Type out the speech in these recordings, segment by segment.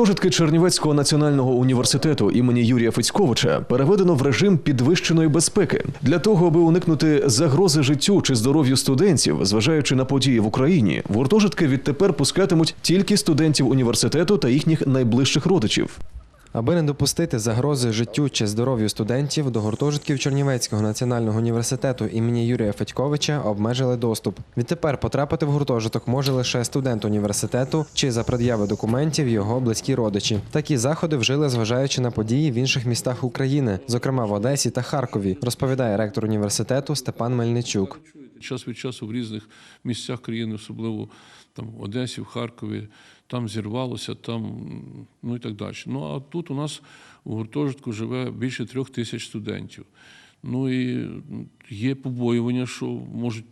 Гуртожитки Чернівецького національного університету імені Юрія Фицьковича переведено в режим підвищеної безпеки для того, аби уникнути загрози життю чи здоров'ю студентів, зважаючи на події в Україні. В гуртожитки відтепер пускатимуть тільки студентів університету та їхніх найближчих родичів. Аби не допустити загрози життю чи здоров'ю студентів, до гуртожитків Чернівецького національного університету імені Юрія Федьковича обмежили доступ. Відтепер потрапити в гуртожиток може лише студент університету чи за пред'яви документів його близькі родичі. Такі заходи вжили, зважаючи на події в інших містах України, зокрема в Одесі та Харкові, розповідає ректор університету Степан Мельничук. Час від часу в різних місцях країни, особливо там в Одесі, в Харкові, там зірвалося, там ну і так далі. Ну а тут у нас у гуртожитку живе більше трьох тисяч студентів. Ну і є побоювання, що можуть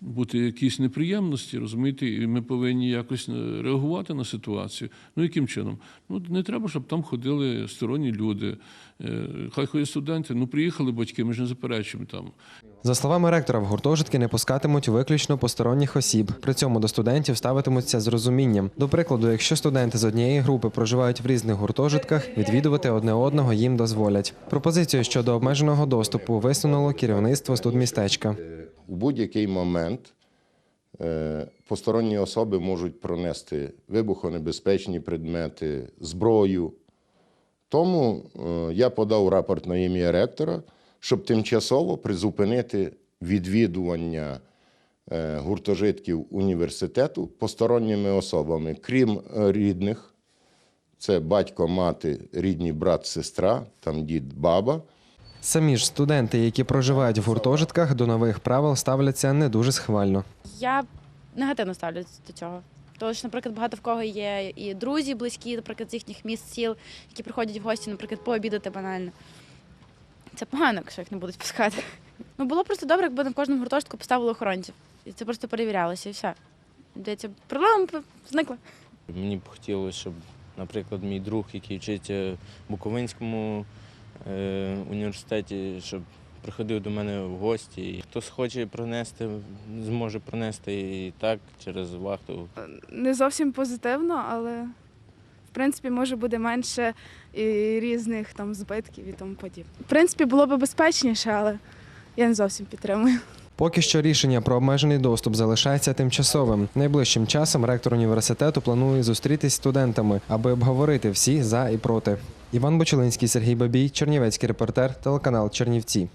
бути якісь неприємності, розумієте, і ми повинні якось е, реагувати на ситуацію. Ну яким чином? Ну не треба, щоб там ходили сторонні люди. Е, Хай ходять студенти. Ну приїхали батьки, ми ж не заперечуємо там. За словами ректора, в гуртожитки не пускатимуть виключно посторонніх осіб. При цьому до студентів ставитимуться з розумінням. До прикладу, якщо студенти з однієї групи проживають в різних гуртожитках, відвідувати одне одного їм дозволять. Пропозицію щодо обмеженого доступу висунуло керівництво студмістечка. У будь-який момент е, посторонні особи можуть пронести вибухонебезпечні предмети, зброю. Тому е, я подав рапорт на ім'я ректора, щоб тимчасово призупинити відвідування е, гуртожитків університету посторонніми особами, крім е, рідних, це батько, мати, рідні брат, сестра, там дід, баба. Самі ж студенти, які проживають в гуртожитках, до нових правил ставляться не дуже схвально. Я негативно ставлюсь до цього. Тому що, наприклад, багато в кого є і друзі близькі, наприклад, з їхніх міст сіл, які приходять в гості, наприклад, пообідати банально. Це погано, якщо їх не будуть пускати. Ну було просто добре, якби на кожному гуртожитку поставили охоронців. І це просто перевірялося, і все. Здається, проблема зникла. Мені б хотілося, щоб, наприклад, мій друг, який вчиться в Буковинському е, університеті, щоб приходив до мене в гості. І хтось хоче пронести, зможе пронести і так через вахту. не зовсім позитивно, але в принципі може буде менше і різних там збитків і тому подібне. В принципі, було б безпечніше, але я не зовсім підтримую. Поки що рішення про обмежений доступ залишається тимчасовим. Найближчим часом ректор університету планує зустрітись з студентами, аби обговорити всі за і проти. Іван Бочелинський, Сергій Бабій, Чернівецький репортер, телеканал Чернівці.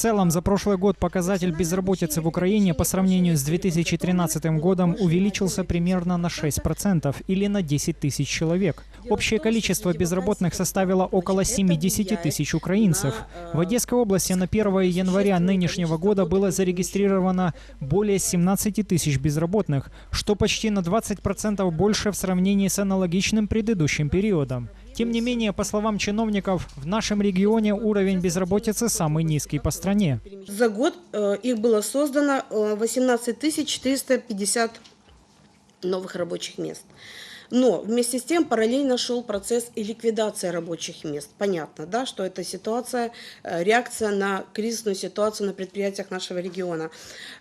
Целом, за прошлый год показатель безработицы в Украине по сравнению с 2013 годом увеличился примерно на 6% или на 10 тысяч человек. Общее количество безработных составило около 70 тысяч украинцев. В Одесской области на 1 января нынешнего года было зарегистрировано более 17 тысяч безработных, что почти на 20% больше в сравнении с аналогичным предыдущим периодом. Тем не менее, по словам чиновников, в нашем регионе уровень безработицы самый низкий по стране. За год э, их было создано э, 18 450 новых рабочих мест. Но вместе с тем параллельно шел процесс и ликвидация рабочих мест. Понятно, да, что это ситуация, э, реакция на кризисную ситуацию на предприятиях нашего региона.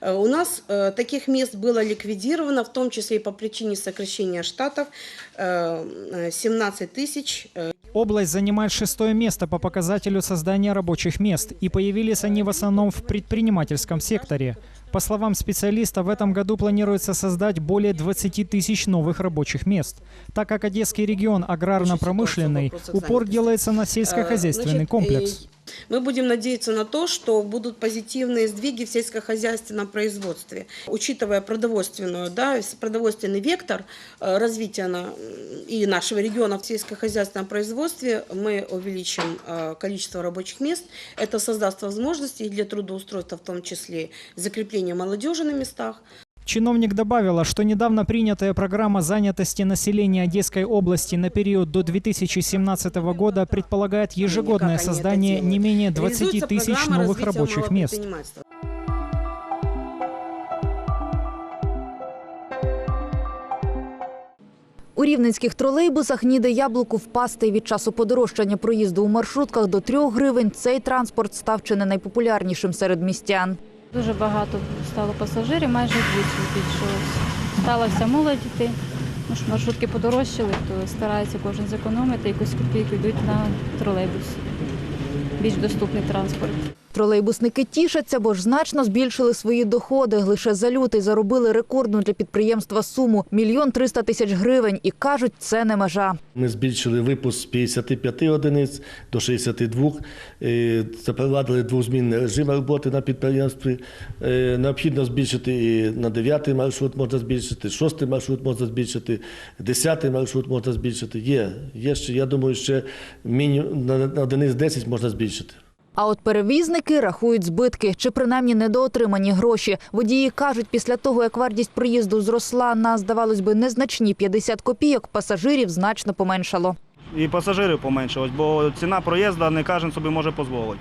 Э, У нас э, таких мест было ликвидировано, в том числе и по причине сокращения штатов, э, э, 17 тысяч э, Область занимает шестое место по показателю создания рабочих мест, и появились они в основном в предпринимательском секторе. По словам специалиста, в этом году планируется создать более 20 тысяч новых рабочих мест. Так как Одесский регион аграрно-промышленный, упор делается на сельскохозяйственный Значит, комплекс. э, Мы будем надеяться на то, что будут позитивные сдвиги в сельскохозяйственном производстве. Учитывая продовольственную, да, с- продовольственный вектор э, развития на, и нашего региона в сельскохозяйственном производстве, мы увеличим э, количество рабочих мест. Это создаст возможности и для трудоустройства, в том числе закрепления молодежи на местах. Чиновник добавила, что недавно принятая программа занятости населения Одесской области на период до 2017 года предполагает ежегодное Как они это создание делают. не менее 20 Реализуется тысяч программа новых развития рабочих малого мест. предпринимательства. У рівненських тролейбусах ніде яблуку впасти. Від часу подорожчання проїзду у маршрутках до 3 гривень цей транспорт став чи не найпопулярнішим серед містян. Дуже багато стало пасажирів, майже вдвічі збільшилось. Стала молодь йти. Ну маршрутки подорожчали, то старається кожен зекономити, якусь копійку йдуть на тролейбус. Більш доступний транспорт. Тролейбусники тішаться, бо ж значно збільшили свої доходи. Лише за лютий заробили рекордну для підприємства суму – мільйон триста тисяч гривень. І кажуть, це не межа. Ми збільшили випуск з 55 одиниць до 62. Е, Запровадили двозмінний режим роботи на підприємстві. Е, Необхідно збільшити і на 9 маршрут можна збільшити, 6 маршрут можна збільшити, 10 маршрут можна збільшити. Є, є ще, я думаю, ще мінімум на одиниць 10 можна збільшити. А от перевізники рахують збитки чи принаймні недоотримані гроші. Водії кажуть, після того, як вартість проїзду зросла на, здавалось би, незначні 50 копійок, пасажирів значно поменшало. І пасажирів поменшилось, бо ціна проїзду не кожен собі може дозволити.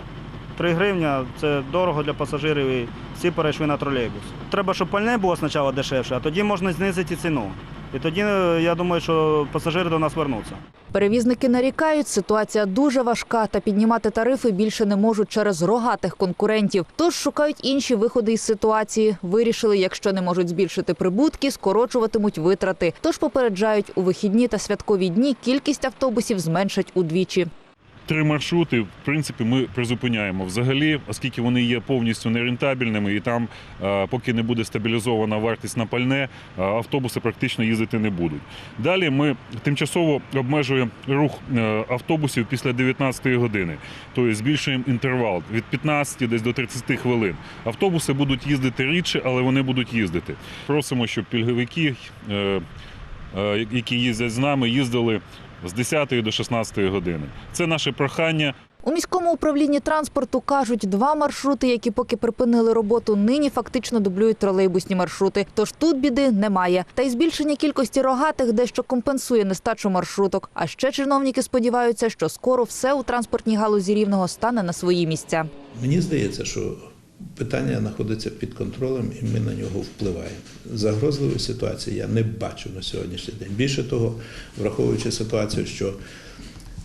3 гривня це дорого для пасажирів і всі перейшли на тролейбус. Треба, щоб пальне було спочатку дешевше, а тоді можна знизити ціну. І тоді е, я думаю, що пасажири до нас вернуться. Перевізники нарікають, ситуація дуже важка та піднімати тарифи більше не можуть через рогатих конкурентів. Тож шукають інші виходи із ситуації. Вирішили, якщо не можуть збільшити прибутки, скорочуватимуть витрати. Тож попереджають, у вихідні та святкові дні кількість автобусів зменшать удвічі. Три маршрути, в принципі, ми призупиняємо взагалі, оскільки вони є повністю нерентабельними, і там, е, поки не буде стабілізована вартість на пальне, е, автобуси практично їздити не будуть. Далі ми тимчасово обмежуємо рух е, автобусів після 19-ї години, тобто збільшуємо інтервал від 15 десь до 30 хвилин. Автобуси будуть їздити рідше, але вони будуть їздити. Просимо, щоб пільговики, які їздять з нами, їздили з 10 до 16 години. Це наше прохання. У міському управлінні транспорту кажуть, два маршрути, які поки припинили роботу, нині фактично дублюють тролейбусні маршрути. Тож тут біди немає. Та й збільшення кількості рогатих дещо компенсує нестачу маршруток. А ще чиновники сподіваються, що скоро все у транспортній галузі рівного стане на свої місця. Мені здається, що питання знаходиться під контролем, і ми на нього впливаємо. Загрозливої ситуації я не бачу на сьогоднішній день. Більше того, враховуючи ситуацію, що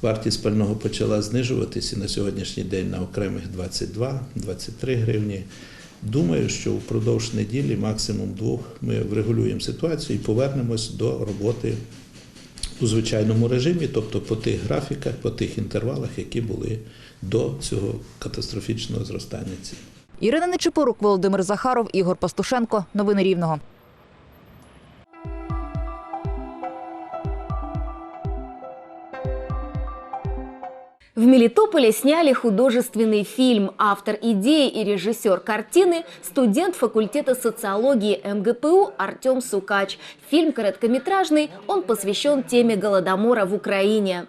вартість пального почала знижуватися на сьогоднішній день на окремих 22-23 гривні. Думаю, що впродовж неділі, максимум двох, ми врегулюємо ситуацію і повернемось до роботи у звичайному режимі, тобто по тих графіках, по тих інтервалах, які були до цього катастрофічного зростання цін. Ірина Нечипорук, Володимир Захаров, Ігор Пастушенко. Новини Рівного. В Мелитополе сняли художественный фильм. Автор идеи и режиссер картины – студент факультета социологии МГПУ Артем Сукач. Фильм короткометражный, он посвящен теме Голодомора в Украине.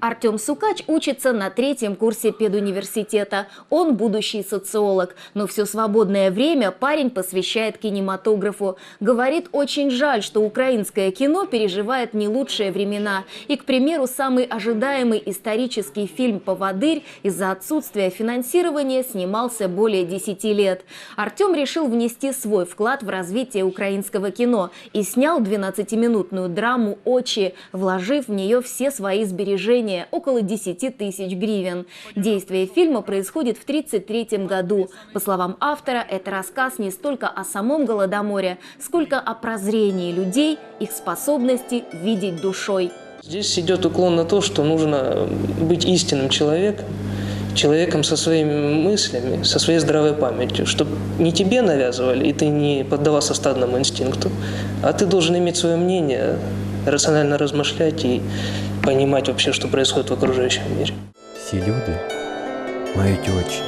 Артем Сукач учится на третьем курсе педуниверситета. Он будущий социолог, но все свободное время парень посвящает кинематографу. Говорит, очень жаль, что украинское кино переживает не лучшие времена. И, к примеру, самый ожидаемый исторический фильм «Поводырь» из-за отсутствия финансирования снимался более 10 лет. Артем решил внести свой вклад в развитие украинского кино и снял 12-минутную драму «Очи», вложив в нее все свои сбережения – около 10 тысяч гривен. Действие фильма происходит в 1933 году. По словам автора, это рассказ не столько о самом Голодоморе, сколько о прозрении людей, их способности видеть душой. Здесь идет уклон на то, что нужно быть истинным человеком, человеком со своими мыслями, со своей здравой памятью, чтобы не тебе навязывали, и ты не поддавался стадному инстинкту, а ты должен иметь свое мнение, рационально размышлять и понимать вообще, что происходит в окружающем мире. Всі люди мають очі,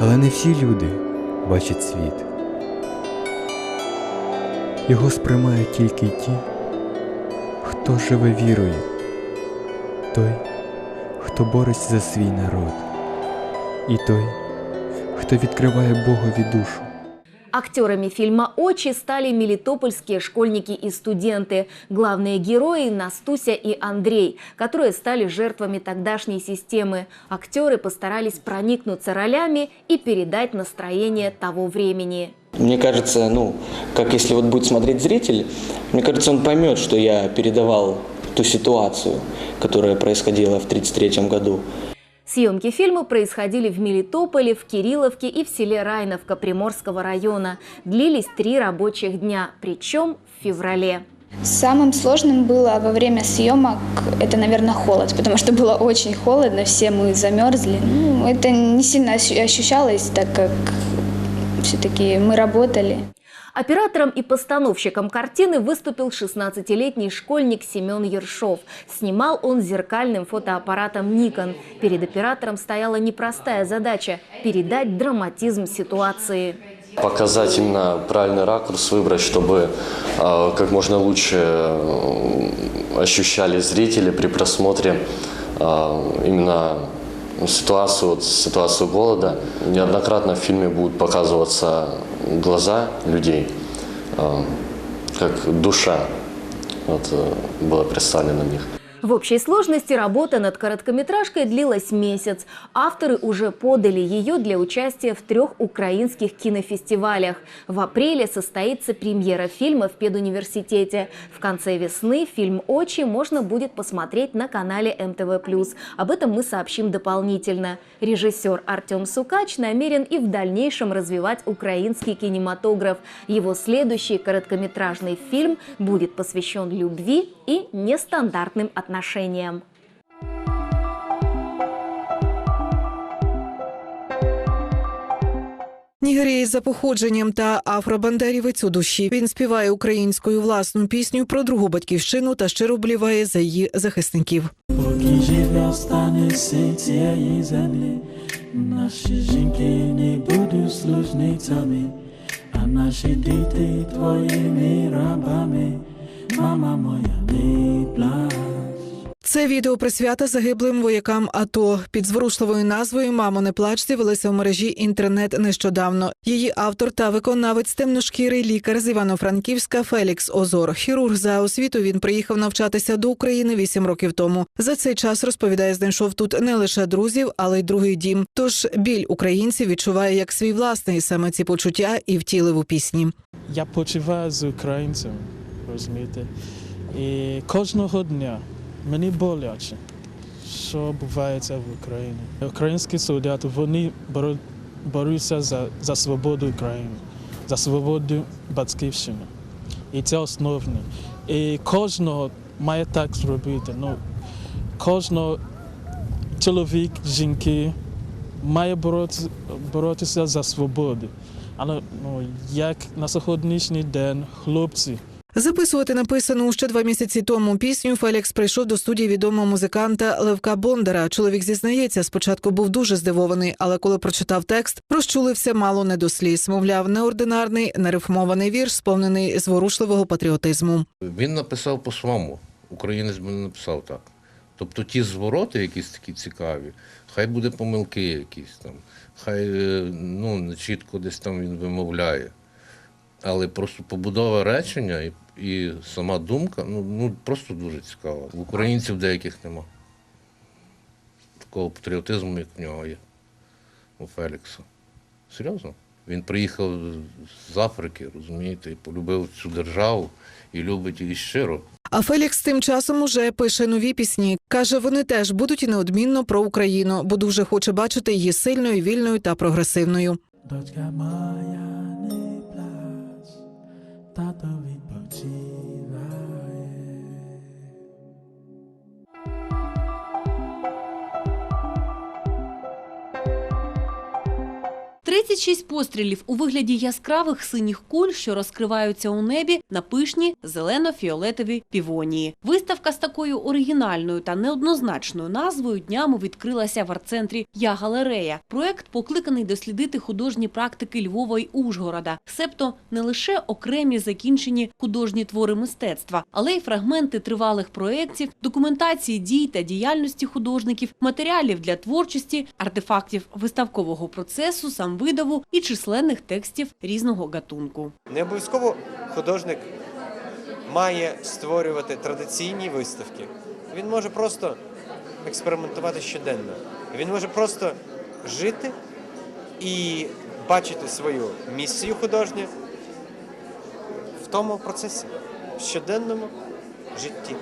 але не всі люди бачать світ. Його сприймають тільки ті, хто живе вірою, той, хто бореться за свій народ, і той, хто відкриває Богові душу. Актерами фильма «Очи» стали мелитопольские школьники и студенты. Главные герои – Настуся и Андрей, которые стали жертвами тогдашней системы. Актеры постарались проникнуться ролями и передать настроение того времени. Мне кажется, ну, как если вот будет смотреть зритель, мне кажется, он поймет, что я передавал ту ситуацию, которая происходила в 1933 году. Съемки фильма происходили в Мелитополе, в Кирилловке и в селе Райновка Приморского района. Длились три рабочих дня, причем в феврале. Самым сложным было во время съемок, это, наверное, холод, потому что было очень холодно, все мы замерзли. Ну, это не сильно ощу- ощущалось, так как все-таки мы работали. Оператором и постановщиком картины выступил 16-летний школьник Семен Ершов. Снимал он зеркальным фотоаппаратом Nikon. Перед оператором стояла непростая задача – передать драматизм ситуации. Показать именно правильный ракурс, выбрать, чтобы э, как можно лучше э, ощущали зрители при просмотре э, именно ситуацию, вот, ситуацию голода. Неоднократно в фильме будут показываться глаза людей, э, как душа вот, э, была представлена в них. В общей сложности работа над короткометражкой длилась месяц. Авторы уже подали ее для участия в трех украинских кинофестивалях. В апреле состоится премьера фильма в педуниверситете. В конце весны фильм «Очи» можно будет посмотреть на канале МТВ+. Об этом мы сообщим дополнительно. Режиссер Артем Сукач намерен и в дальнейшем развивать украинский кинематограф. Его следующий короткометражный фильм будет посвящен любви и нестандартным отношениям. Нігерієць за походженням та афробандерівець у душі. Він співає українською власну пісню про другу батьківщину та щиро вболіває за її захисників. Поки живе стане цієї землі, наші жінки не будуть служницями, а наші діти твоїми рабами. Мама моя, не плач. Це відео присвята загиблим воякам АТО. Під зворушливою назвою Мамо, не плач з'явилася в мережі інтернет нещодавно. Її автор та виконавець темношкірий лікар з Івано-Франківська Фелікс Озор. Хірург за освіту він приїхав навчатися до України вісім років тому. За цей час розповідає, знайшов тут не лише друзів, але й другий дім. Тож біль українців відчуває як свій власний саме ці почуття і втілив у пісні. Я почуваю з українцем, розумієте? І кожного дня мені боляче, що відбувається в Україні. Українські солдати, вони борються за, за свободу України, за свободу батьківщини. І це основне. І кожного має так зробити. Ну, кожного чоловік, жінки має боротися, боротися за свободу. Але ну, як на сьогоднішній день хлопці Записувати написану ще два місяці тому пісню Фелікс прийшов до студії відомого музиканта Левка Бондара. Чоловік зізнається, спочатку був дуже здивований, але коли прочитав текст, розчулився мало не до сліз. Мовляв, неординарний, нерифмований вірш, сповнений зворушливого патріотизму. Він написав по-своєму. Українець би не написав так. Тобто ті звороти, якісь такі цікаві, хай буде помилки якісь там, хай е, ну, чітко десь там він вимовляє. Але просто побудова речення і, і сама думка ну, ну, просто дуже цікава. В українців деяких нема. Такого патріотизму, як в нього є, у Фелікса. Серйозно. Він приїхав з Африки, розумієте, і полюбив цю державу і любить її щиро. А Фелікс тим часом уже пише нові пісні. Каже, вони теж будуть і неодмінно про Україну, бо дуже хоче бачити її сильною, вільною та прогресивною. Дочка моя не плач, тато ti. 36 пострілів у вигляді яскравих синіх куль, що розкриваються у небі на пишні зелено-фіолетові півонії. Виставка з такою оригінальною та неоднозначною назвою днями відкрилася в арт-центрі Я галерея. Проект покликаний дослідити художні практики Львова й Ужгорода, себто не лише окремі закінчені художні твори мистецтва, але й фрагменти тривалих проєктів, документації дій та діяльності художників, матеріалів для творчості, артефактів виставкового процесу, самвидаву і численних текстів різного гатунку. Не обов'язково художник має створювати традиційні виставки. Він може просто експериментувати щоденно. Він може просто жити і бачити свою місію художню в тому процесі, в щоденному житті.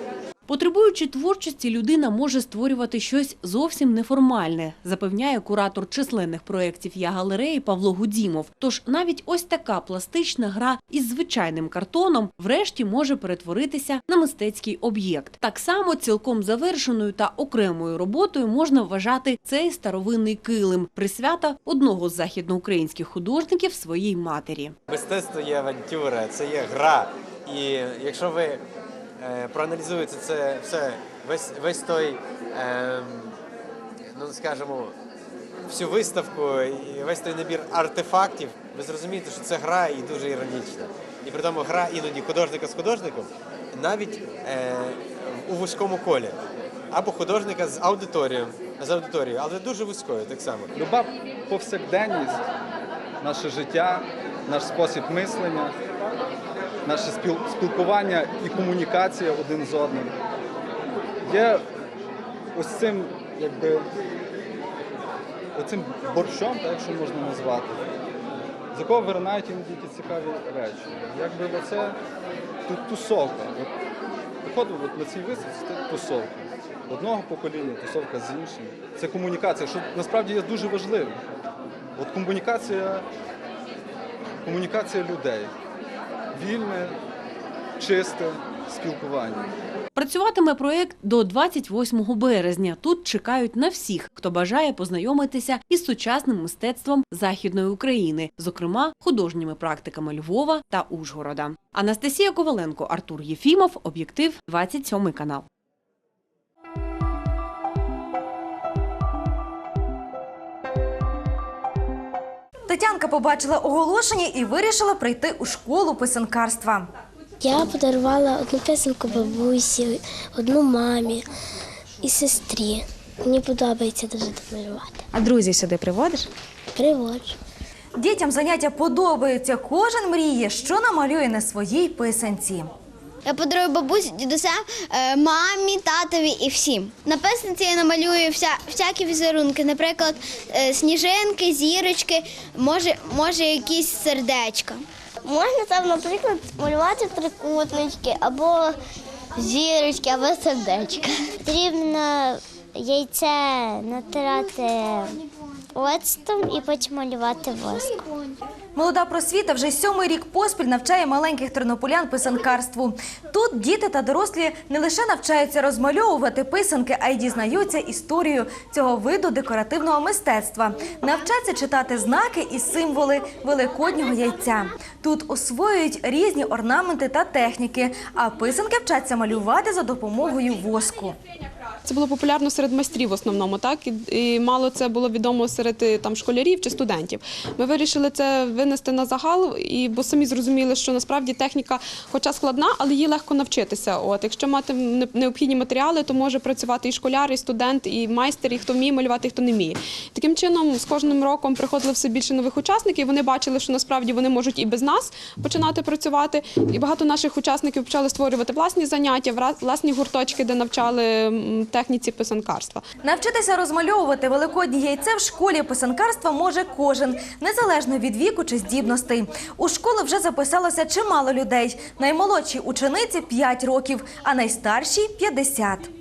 Потребуючи творчості, людина може створювати щось зовсім неформальне, запевняє куратор численних проєктів я галереї Павло Гудімов. Тож навіть ось така пластична гра із звичайним картоном врешті може перетворитися на мистецький об'єкт. Так само цілком завершеною та окремою роботою можна вважати цей старовинний килим, присвята одного з західноукраїнських художників своїй матері. Мистецтво є авантюра, це є гра. І якщо ви е, проаналізуєте це все, весь, весь той, е, ну скажімо, всю виставку і весь той набір артефактів, ви зрозумієте, що це гра і дуже іронічна. І при тому гра іноді художника з художником навіть е, у вузькому колі. Або художника з аудиторією, з аудиторією, але дуже вузькою так само. Люба повсякденність, наше життя, наш спосіб мислення, наше спілкування і комунікація один з одним є ось цим, якби, оцим борщом, так, якщо можна назвати, з якого виринають іноді ті цікаві речі. Якби оце тусовка. От на цій виставці це тусовка. Одного покоління, тусовка з іншим. Це комунікація, що насправді є дуже важливим. От комунікація, комунікація людей. Вільне, чисте спілкування. Працюватиме проєкт до 28 березня. Тут чекають на всіх, хто бажає познайомитися із сучасним мистецтвом Західної України, зокрема художніми практиками Львова та Ужгорода. Анастасія Коваленко, Артур Єфімов, об'єктив 27 канал. Тетянка побачила оголошення і вирішила прийти у школу писанкарства. Я подарувала одну писанку бабусі, одну мамі і сестрі. Мені подобається дуже малювати. А друзі сюди приводиш? Приводжу. Дітям заняття подобаються. Кожен мріє, що намалює на своїй писанці. Я подарую бабусі, дідусям, е, мамі, татові і всім. На писанці я намалюю вся, всякі візерунки, наприклад, е, сніжинки, зірочки, може, може якісь сердечка. Можна там, наприклад, малювати трикутнички або зірочки, або сердечка. Потрібно яйце натирати оцтом і потім малювати воском. Молода просвіта вже сьомий рік поспіль навчає маленьких тернополян писанкарству. Тут діти та дорослі не лише навчаються розмальовувати писанки, а й дізнаються історію цього виду декоративного мистецтва. Навчаться читати знаки і символи великоднього яйця. Тут освоюють різні орнаменти та техніки, а писанки вчаться малювати за допомогою воску. Це було популярно серед майстрів в основному, так і, мало це було відомо серед е, там школярів чи студентів. Ми вирішили це винести на загал, і бо самі зрозуміли, що насправді техніка, хоча складна, але її легко навчитися. От якщо мати необхідні матеріали, то може працювати і школяр, і студент, і майстер, і хто вміє малювати, і хто не вміє. Таким чином, з кожним роком приходило все більше нових учасників. Вони бачили, що насправді вони можуть і без нас починати працювати. І багато наших учасників почали створювати власні заняття, власні гурточки, де навчали м, техніці писанкарства. Навчитися розмальовувати великодні яйце в школі писанкарства може кожен, незалежно від віку чи здібностей. У школу вже записалося чимало людей. Наймолодшій учениці 5 років, а найстаршій 50.